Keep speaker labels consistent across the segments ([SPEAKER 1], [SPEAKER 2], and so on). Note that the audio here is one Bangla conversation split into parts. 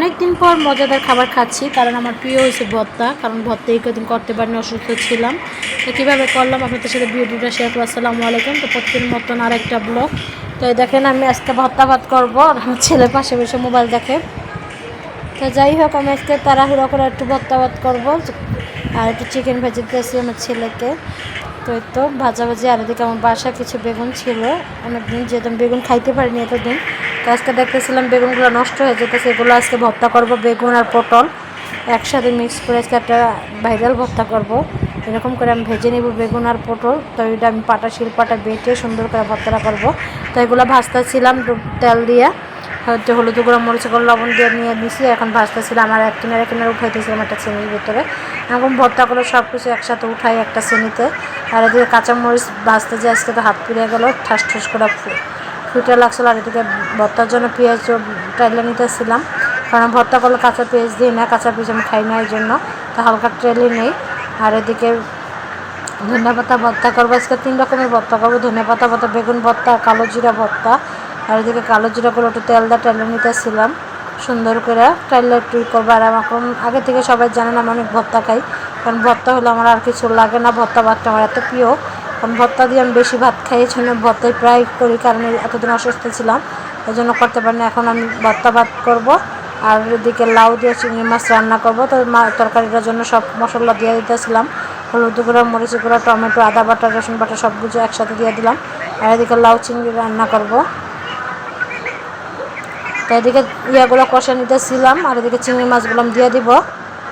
[SPEAKER 1] অনেক দিন পর মজাদার খাবার খাচ্ছি, কারণ আমার প্রিয় হয়েছে ভর্তা, কারণ ভর্তা এই কদিন করতে পারিনি, অসুস্থ ছিলাম। তো কীভাবে করলাম, আপনাদের সাথে ভিডিওটা শেয়ার করব। আসসালামু আলাইকুম। তো প্রত্যেকের মতন আর একটা ব্লগ তো দেখেন, আমি আজকে ভর্তা ভাত করব, আর আমার ছেলে পাশে বসে মোবাইল দেখে। তো যাই হোক, আমি আজকে তাড়াহুড়ো করে একটু ভর্তা ভাত করব, আর একটু চিকেন ভেজে দিয়েছি আমার ছেলেকে। তো এই তো, ভাজাভাজি, আর এদিকে আমার বাসা কিছু বেগুন ছিল। অনেকদিন যেহেতু বেগুন খাইতে পারিনি এতদিন। তো আজকে দেখতেছিলাম বেগুনগুলো নষ্ট হয়ে যেতে সেগুলো আজকে ভর্তা করব, বেগুন আর পটল একসাথে মিক্স করে আজকে একটা ভাইরাল ভর্তা করব। এরকম করে আমি ভেজে নেব বেগুন আর পটল, তো এটা আমি পাটা শিলপাটা বেটে সুন্দর করে ভর্তাটা করব। তো এগুলো ভাজতেছিলাম তেল দিয়ে হচ্ছে হলুদ গুঁড়ো, মরিচ গুঁড়ো, লবণ দিয়ে নিয়ে নিছি, এখন ভাজতেছিলাম আমার এক কিনারে কিনারে উঠাইতেছিলাম একটা শ্রেণির ভিতরে। এরকম ভর্তা করে সব কিছু একসাথে উঠাই একটা শ্রেণীতে আর এদিকে কাঁচামরিচ ভাজতে যে আজকে তো হাত পুড়ে গেল, ঠাস ঠাস করে ফুটে লাগছিল আর এদিকে ভর্তার জন্য পেঁয়াজ টাইলে নিতেছিলাম। কারণ ভর্তা করলে কাঁচা পেঁয়াজ দিই না, কাঁচা পেঁয়াজ আমি খাই না এই জন্য। তো হালকা ট্রেলি নেই। আর এদিকে ধনে পাতা ভর্তা করব, আজকে তিন রকমের ভর্তা করব। ধনে পাতা ভর্তা, বেগুন ভর্তা, কালো জিরা ভর্তা। আর এদিকে কালো জিরা জিরাগুলো একটু তেল দা টেলে নিতেছিলাম। সুন্দর করে টাইলে একটু করব। আর আমার আগে থেকে সবাই জানেন আমি অনেক ভর্তা খাই। কারণ ভর্তা হলে আমার আর কিছু লাগে না। ভর্তা ভাতটা আমার এত প্রিয়। কারণ ভর্তা দিয়ে আমি বেশি ভাত খাই এই জন্য ভর্তাই প্রায় করি, কারণ এতদিন অসুস্থ ছিলাম এই জন্য করতে পারি না এখন আমি ভর্তা ভাত করব, আর এদিকে লাউ দিয়ে চিংড়ি মাছ রান্না করব। তো তরকারিটার জন্য সব মশলা দিয়ে দিতেছিলাম, হলুদ গুঁড়া, মরিচ গুঁড়া, টমেটো, আদা বাটা, রসুন বাটা, সব কিছু একসাথে দিয়ে দিলাম, আর এদিকে লাউ চিংড়ি রান্না করব। তো এদিকে ইয়েগুলো কষা নিতেছিলাম, আর এদিকে চিংড়ি মাছগুলো দিয়ে দিব।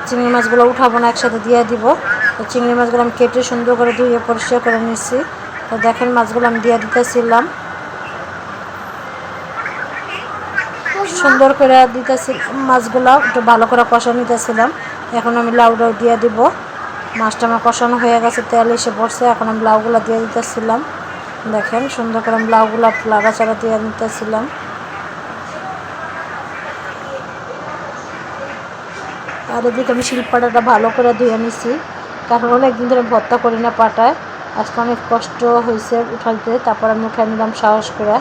[SPEAKER 1] চিংড়ি মাছগুলো উঠাবো না, একসাথে দিয়ে দিব। চিংড়ি মাছগুলো আমি কেটে সুন্দর করে ধুয়ে পরিষ্কার করে নিচ্ছি তো দেখেন মাছগুলো আমি দিয়ে দিতেছিলাম। সুন্দর করে দিতেছি মাছগুলো, একটু ভালো করে কষা নিতেছিলাম। এখন আমি লাউটাও দিয়ে দিব। মাছটা আমার কষানো হয়ে গেছে, তেল এসে পড়ছে, এখন আমি লাউগুলো দিয়ে দিতেছিলাম। দেখেন সুন্দর করে আমি লাউগুলো লাগাচাড়া দিয়ে নিতেছিলাম। আর এদিকে আমি শিলপাটাটা ভালো করে ধুয়ে নিছি। কারণ অনেকদিন ধরে ভর্তা করি না পাটায়। আজকে অনেক কষ্ট হয়েছে উঠাইতে, তারপর আমি উঠে নিলাম সাহস করে।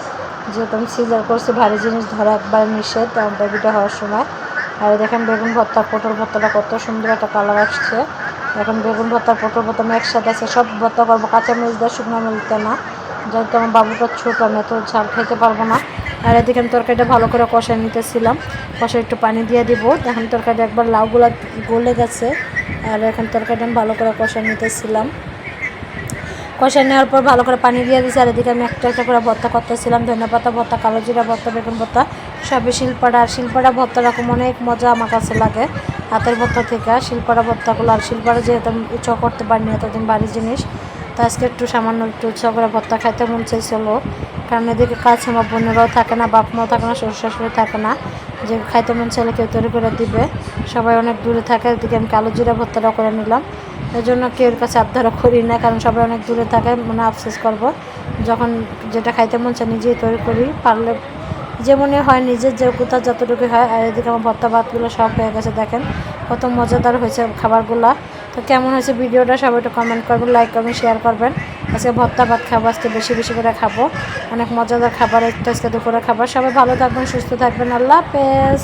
[SPEAKER 1] যেহেতু আমি সিজার করছি, ভারী জিনিস ধরা একবার নিষেধ বেবিটা হওয়ার সময়। আর দেখেন বেগুন ভর্তা পটল ভর্তাটা কত সুন্দর একটা কালার আসছে। এখন বেগুন ভর্তা পটল ভর্তা আমি একসাথে আছে, সব ভর্তা করব। কাঁচা মরিচ দেয় শুকনো মরিচ না। যেহেতু আমার বাবুটা ছোটো, আমি এত ঝাল খেতে পারব না। আর এদিকে আমি তরকারিটা ভালো করে কষায় নিতেছিলাম। কষায় একটু পানি দিয়ে দিব। এখন তরকারিটা একবার লাউগুলা গলে গেছে। আর এখন তরকারিটা আমি ভালো করে কষায় নিতেছিলাম। কষায় নেওয়ার পর ভালো করে পানি দিয়ে দিয়েছি। আর এদিকে আমি একটা একটা করে ভর্তা করতেছিলাম। ধনে পাতা, ভর্তা, কালো জিরা ভর্তা, বেগুন ভর্তা, সবই শিলপাড়া। আর শিলপাড়া ভর্তা রকম অনেক মজা আমার কাছে লাগে হাতের ভর্তা থেকে। শিলপাড়া ভর্তাগুলো, আর শিলপাড়া যেহেতু আমি উৎসাহ করতে পারিনি এতদিন বাড়ির জিনিস, তো আজকে একটু সামান্য একটু উৎসাহ করে ভর্তা খাইতে মন চাইছিল। কারণ এদিকে কাছে আমার বোনেরাও থাকে না বাপ মাও থাকে না শ্বশুর শাশুড়ি থাকে না। যে খাইতে মন চাইলে কেউ তৈরি করে দিবে। সবাই অনেক দূরে থাকে, এদিকে আমি কালো জিরা ভর্তাটাও করে নিলাম। এই জন্য কেউর কাছে আবদারও করি না, কারণ সবাই অনেক দূরে থাকে মানে আফসোস করব। যখন যেটা খাইতে মন চায় নিজেই তৈরি করি, পারলে যেমনই হয় নিজের যে কোথা যতটুকু হয়, আর এদিকে আমার ভর্তা ভাতগুলো সব হয়ে গেছে, দেখেন কত মজাদার হয়েছে খাবারগুলো। তো কেমন হয়েছে ভিডিওটা সবাই একটু কমেন্ট করবেন লাইক করবেন শেয়ার করবেন। আজকে ভর্তা ভাত খাব, আজকে বেশি বেশি করে খাব। অনেক মজাদার খাবার, একটা আজকে দুপুরে খাবার। সবাই ভালো থাকবেন, সুস্থ থাকবেন। আল্লাহ হাফেজ।